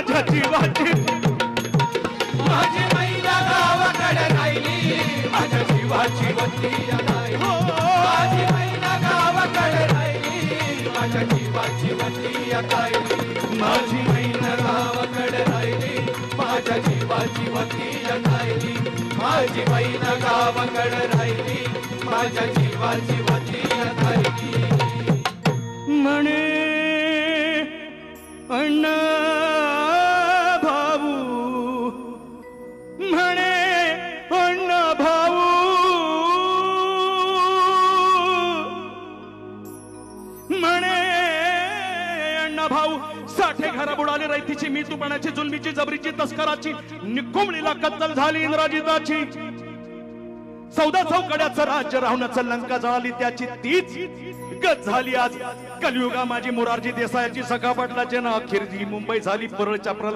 माझ्या जीवाची. माझी मैना गावाकडे राहिली. माझ्या जीवाची वती हो, माझी मैना गावाकडे राहिली. माझ्या जीवाची वती राहिली माझी मैना गावाकडे राहिली. माझ्या जीवाची वती राहिली माझी मैना गावाकडे राहिली. माझ्या जीवाची वती राहिली म्हणे अण्णा. म्हणे अण्णा भाऊ साठे घरा बुडाले रायतीची मी तुपणाची जुलमीची जबरीची तस्कराची निकुमलीला कत्तल झाली इंद्राजिताची. चौदा चौकड्याचं राज्य राहण्याचं लंका जळाली त्याची तीच गत झाली आज. कलियुगा माझी मोरारजी देसायाची सखापटलाचे ना अखेर मुंबई झाली परळच्या प्रल